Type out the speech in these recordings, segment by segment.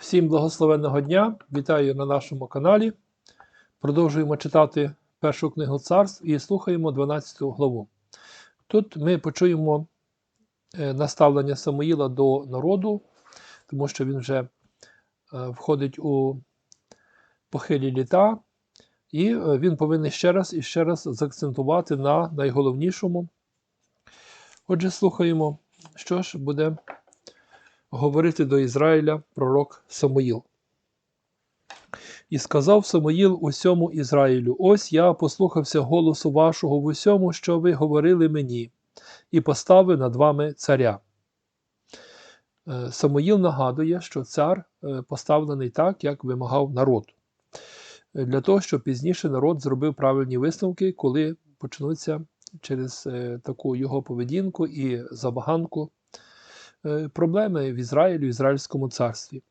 Всім благословенного дня! Вітаю на нашому каналі. Продовжуємо читати першу книгу царств і слухаємо 12 главу. Тут ми почуємо е, наставлення Самуїла до народу, тому що він вже е, входить у похилі літа, і е, він повинен ще раз і ще раз заакцентувати на найголовнішому. Отже, слухаємо, що ж буде говорити до Ізраїля пророк Самуїл. І сказав Самуїл усьому Ізраїлю: Ось я послухався голосу вашого в усьому, що ви говорили мені, і поставив над вами царя. Е, Самуїл нагадує, що цар е, поставлений так, як вимагав народ, Е, для того, щоб пізніше народ зробив правильні висновки, коли почнуться через таку його поведінку і забаганку проблеми в Ізраїлі, в Ізраїльському царстві.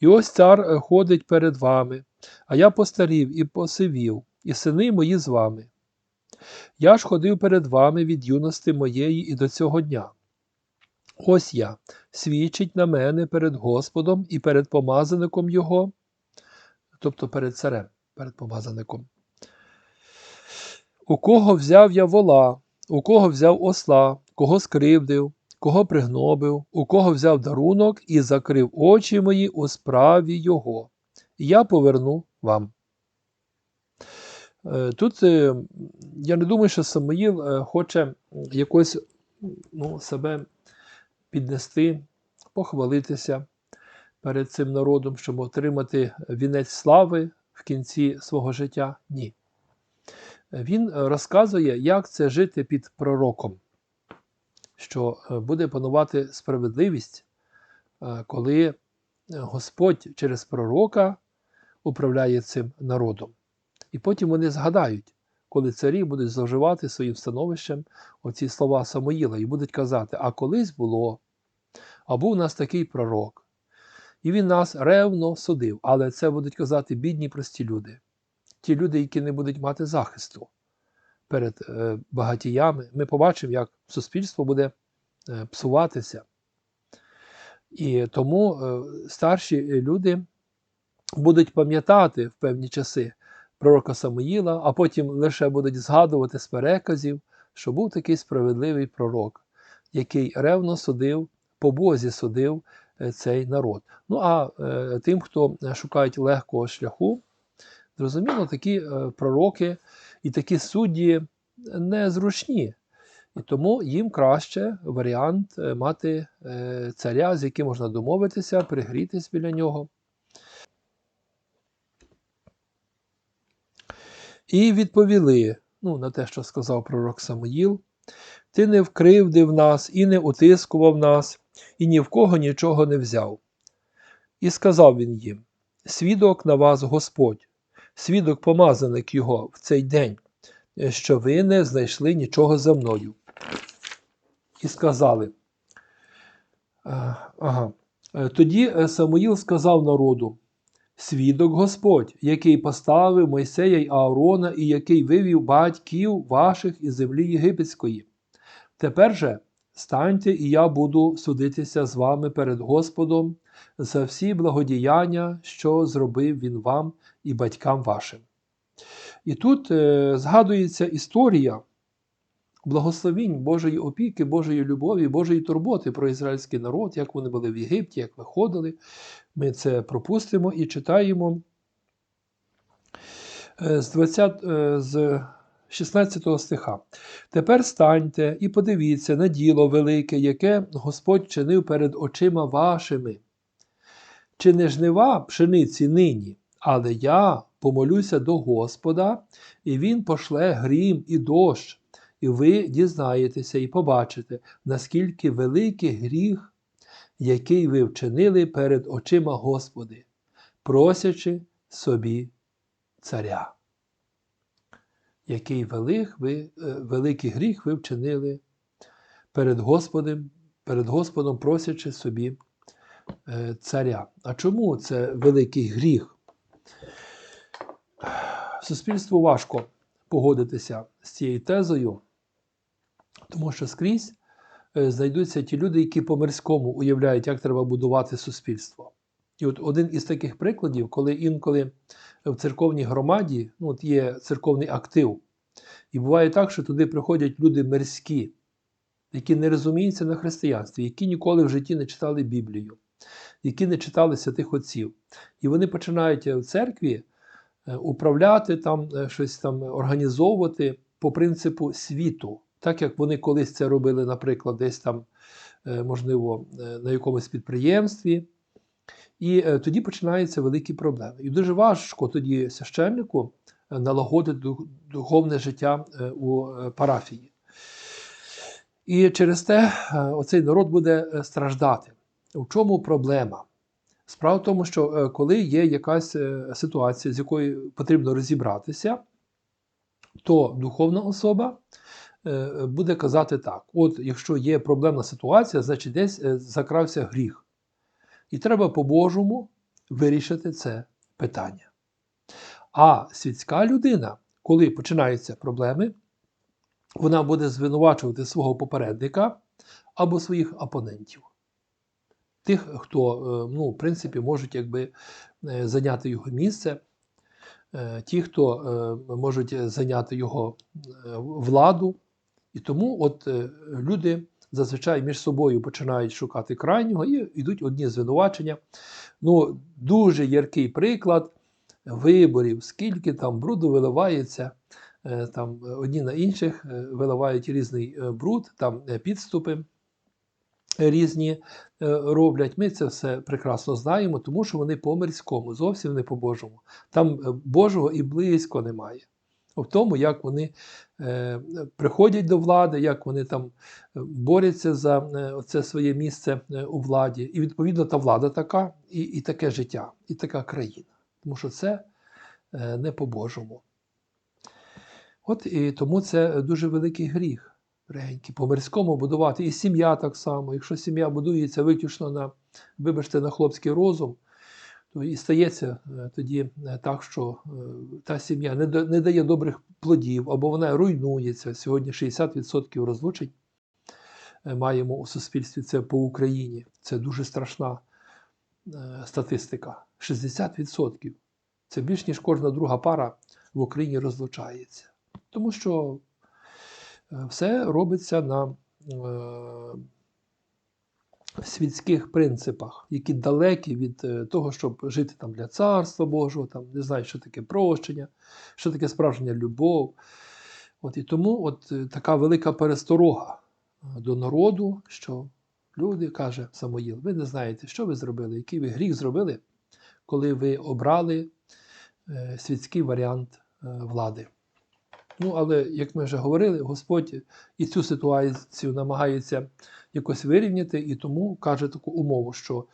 І ось цар е, ходить перед вами, а я постарів і посивів, і сини мої з вами. Я ж ходив перед вами від юності моєї і до цього дня. Ось я, свідчить на мене перед Господом і перед помазаником Його, тобто перед царем, перед помазаником. У кого взяв я вола, у кого взяв осла, кого скривдив, кого пригнобив, у кого взяв дарунок і закрив очі мої у справі його, я поверну вам. Е, Тут е, я не думаю, що Самоїл е, хоче якось ну, себе піднести, похвалитися перед цим народом, щоб отримати вінець слави в кінці свого життя. Ні. Він розказує, як це жити під пророком що е, буде панувати справедливість, е, коли Господь через пророка управляє цим народом. І потім вони згадають, коли царі будуть зловживати своїм становищем оці слова Самоїла і будуть казати: а колись було, а був у нас такий пророк, і він нас ревно судив. Але це будуть казати бідні прості люди, ті люди, які не будуть мати захисту перед е, багатіями, ми побачимо, як суспільство буде е, псуватися. І тому е, старші люди будуть пам'ятати в певні часи пророка Самуїла, а потім лише будуть згадувати з переказів, що був такий справедливий пророк, який ревно судив, по Бозі судив цей народ. Ну а тим, хто шукають легкого шляху, зрозуміло, такі пророки і такі судді незручні. І тому їм краще варіант мати царя, з яким можна домовитися, пригрітись біля нього. І відповіли ну, на те, що сказав пророк Самуїл: Ти не вкривдив нас і не утискував нас, і ні в кого нічого не взяв. І сказав він їм: Свідок на вас Господь, свідок помазаник його в цей день, що ви не знайшли нічого за мною. І сказали. Ага. Тоді Самуїл сказав народу: Свідок Господь, який поставив Мойсея й Аарона, і який вивів батьків ваших із землі єгипетської. Тепер же станьте, і я буду судитися з вами перед Господом за всі благодіяння, що зробив він вам і батькам вашим. І тут е, згадується історія благословінь Божої опіки, Божої любові, Божої турботи про ізраїльський народ, як вони були в Єгипті, як виходили. Ми це пропустимо і читаємо е, з 20, е, з 16 стиха. Тепер станьте і подивіться на діло велике, яке Господь чинив перед очима вашими. Чи не жнива пшениці нині, але я помолюся до Господа, і Він пошле грім і дощ, і ви дізнаєтеся і побачите, наскільки великий гріх, який ви вчинили перед очима Господи, просячи собі царя. Який велик ви, е, великий гріх ви вчинили перед Господом, перед Господом просячи собі царя. А чому це великий гріх? Суспільству важко погодитися з цією тезою, тому що скрізь знайдуться ті люди, які по мирському уявляють, як треба будувати суспільство. І от один із таких прикладів, коли інколи в церковній громаді ну, от є церковний актив, і буває так, що туди приходять люди мирські, які не розуміються на християнстві, які ніколи в житті не читали Біблію, які не читали святих отців. І вони починають в церкві е, управляти там, е, щось там організовувати по принципу світу, так як вони колись це робили, наприклад, десь там, е, можливо, е, на якомусь підприємстві. І е, тоді починаються великі проблеми. І дуже важко тоді священнику е, налагодити духовне життя е, у е, парафії. І через те е, оцей народ буде е, страждати. У чому проблема? Справа в тому, що е, коли є якась е, ситуація, з якою потрібно розібратися, то духовна особа е, буде казати так: от якщо є проблемна ситуація, значить десь закрався гріх. І треба по-божому вирішити це питання. А світська людина, коли починаються проблеми, вона буде звинувачувати свого попередника або своїх опонентів. Тих, хто, е, ну, в принципі, можуть якби е, зайняти його місце, е, ті, хто можуть зайняти його владу. І тому от люди зазвичай між собою починають шукати крайнього і йдуть одні звинувачення. Ну, дуже яркий приклад виборів, скільки там бруду виливається, там одні на інших виливають різний бруд, там підступи різні е, роблять. Ми це все прекрасно знаємо, тому що вони по мирському, зовсім не по Божому. Там е, Божого і близько немає. В тому, як вони е, приходять до влади, як вони там борються за це своє місце у владі. І відповідно та влада така, і, і таке життя, і така країна. Тому що це не по-божому. От і тому це дуже великий гріх. Регеньки, по мирському будувати. І сім'я так само. Якщо сім'я будується виключно на, вибачте, на хлопський розум, то і стається е, тоді е, так, що е, та сім'я не, да- не дає добрих плодів, або вона руйнується. Сьогодні 60% розлучень маємо у суспільстві. Це по Україні. Це дуже страшна статистика. 60%. Це більш ніж кожна друга пара в Україні розлучається. Тому що все робиться на е, світських принципах, які далекі від е, того, щоб жити там для царства Божого, там не знаю, що таке прощення, що таке справжня любов. От і тому от е, така велика пересторога до народу, що люди, каже Самоїл, ви не знаєте, що ви зробили, який ви гріх зробили, коли ви обрали світський варіант влади. Ну, але, як ми вже говорили, Господь і цю ситуацію намагається якось вирівняти, і тому каже таку умову, що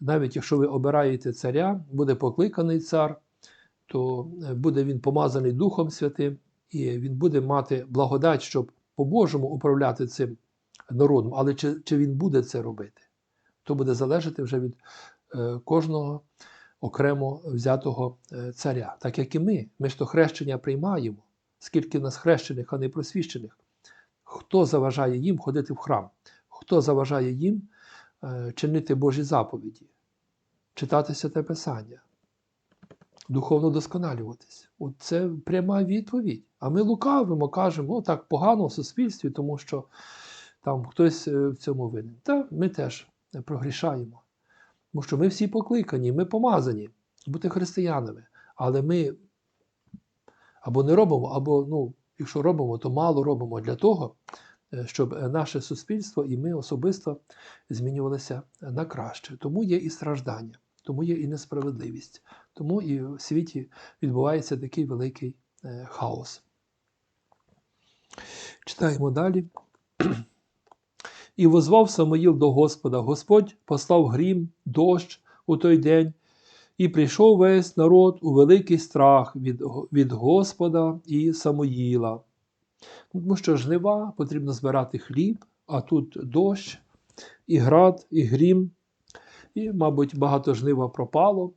навіть якщо ви обираєте царя, буде покликаний цар, то е, буде він помазаний Духом Святим, і він буде мати благодать, щоб по-божому управляти цим народом. Але чи, чи він буде це робити, то буде залежати вже від е, кожного окремо взятого е, царя. Так як і ми. Ми ж то хрещення приймаємо, скільки нас хрещених, а не просвіщених. Хто заважає їм ходити в храм? Хто заважає їм е, чинити Божі заповіді, читати святе Писання, духовно досконалюватись? От це пряма відповідь. А ми лукавимо, кажемо, так погано в суспільстві, тому що там хтось е, в цьому винен. Та ми теж прогрішаємо. Тому що ми всі покликані, ми помазані бути християнами. Але ми або не робимо, або, ну, якщо робимо, то мало робимо для того, е, щоб е, наше суспільство і ми особисто змінювалися на краще. Тому є і страждання, тому є і несправедливість, тому і в світі відбувається такий великий е, хаос. Читаємо далі. І возвав Самоїл до Господа. Господь послав грім, дощ у той день, і прийшов весь народ у великий страх від, від Господа і Самоїла. Тому що жнива потрібно збирати хліб, а тут дощ, і град, і грім, і, мабуть, багато жнива пропало.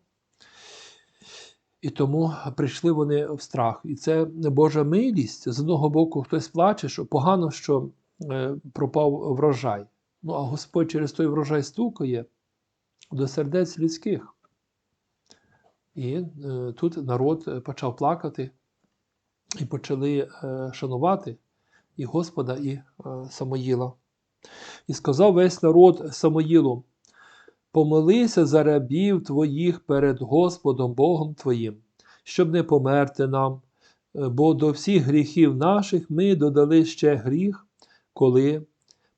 І тому прийшли вони в страх. І це Божа милість. З одного боку, хтось плаче, що погано, що е, пропав врожай. Ну, а Господь через той врожай стукає до сердець людських. І е, тут народ е, почав плакати і почали е, шанувати і Господа, і Самоїла. І сказав весь народ Самоїлу: Помолися за рабів твоїх перед Господом Богом Твоїм, щоб не померти нам, бо до всіх гріхів наших ми додали ще гріх, коли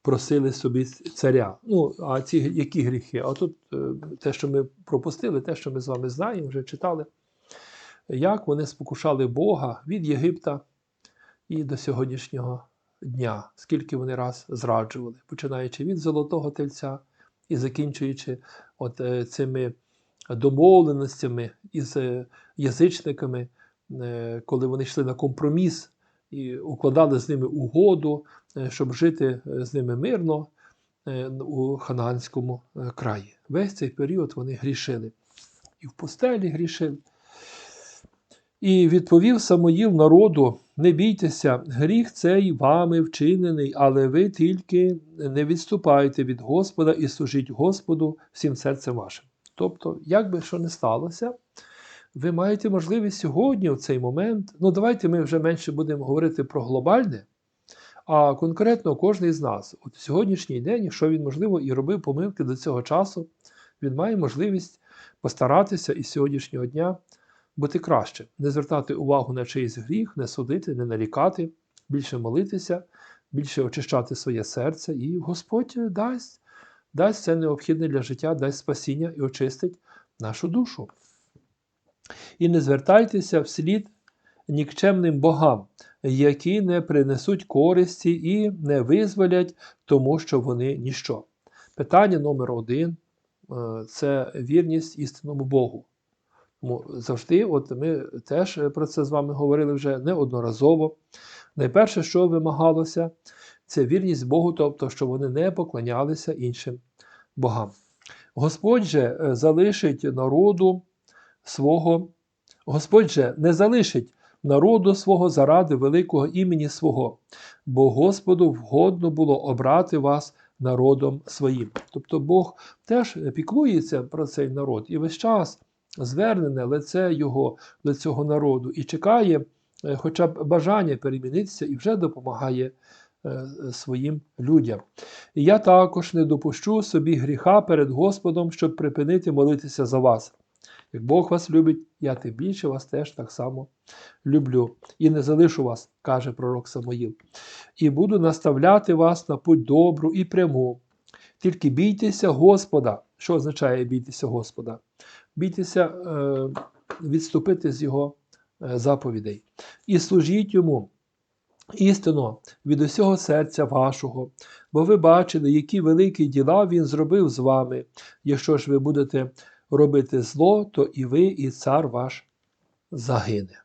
просили собі царя. Ну, а ці які гріхи? А тут е, те, що ми пропустили, те, що ми з вами знаємо, вже читали, як вони спокушали Бога від Єгипта і до сьогоднішнього дня, скільки вони раз зраджували, починаючи від золотого тельця і закінчуючи от е, цими домовленостями із е, язичниками, коли вони йшли на компроміс і укладали з ними угоду, е, щоб жити е, з ними мирно е, у Ханаанському е, краї. Весь цей період вони грішили. І в пустелі грішили. І відповів Самоїл народу: не бійтеся, гріх цей вами вчинений, але ви тільки не відступайте від Господа і служіть Господу всім серцем вашим. Тобто, як би що не сталося, ви маєте можливість сьогодні, в цей момент, ну давайте ми вже менше будемо говорити про глобальне, а конкретно кожен з нас, от в сьогоднішній день, якщо він, можливо, і робив помилки до цього часу, він має можливість постаратися із сьогоднішнього дня бути краще, не звертати увагу на чийсь гріх, не судити, не нарікати, більше молитися, більше очищати своє серце, і Господь дасть, дасть це необхідне для життя, дасть спасіння і очистить нашу душу. І не звертайтеся вслід нікчемним богам, які не принесуть користі і не визволять, тому що вони ніщо. Питання номер один е, це вірність істинному Богу. Тому завжди, от ми теж про це з вами говорили вже неодноразово. Найперше, що вимагалося, це вірність Богу, тобто, що вони не поклонялися іншим богам. Господь же е, залишить народу свого, Господь же не залишить народу свого заради великого імені свого, бо Господу вгодно було обрати вас народом своїм. Тобто Бог теж піклується про цей народ і весь час звернене лице його до цього народу і чекає е, хоча б бажання перемінитися і вже допомагає е, своїм людям. Я також не допущу собі гріха перед Господом, щоб припинити молитися за вас. Як Бог вас любить, я тим більше вас теж так само люблю. І не залишу вас, каже пророк Самоїл, і буду наставляти вас на путь добру і пряму. Тільки бійтеся Господа. Що означає бійтеся Господа? Бійтеся е, відступити з Його е, заповідей. І служіть йому істинно від усього серця вашого, бо ви бачили, які великі діла Він зробив з вами. Якщо ж ви будете робити зло, то і ви, і цар ваш загине.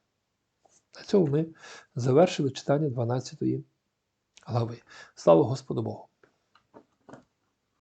На цьому ми завершили читання 12 глави. Слава Господу Богу!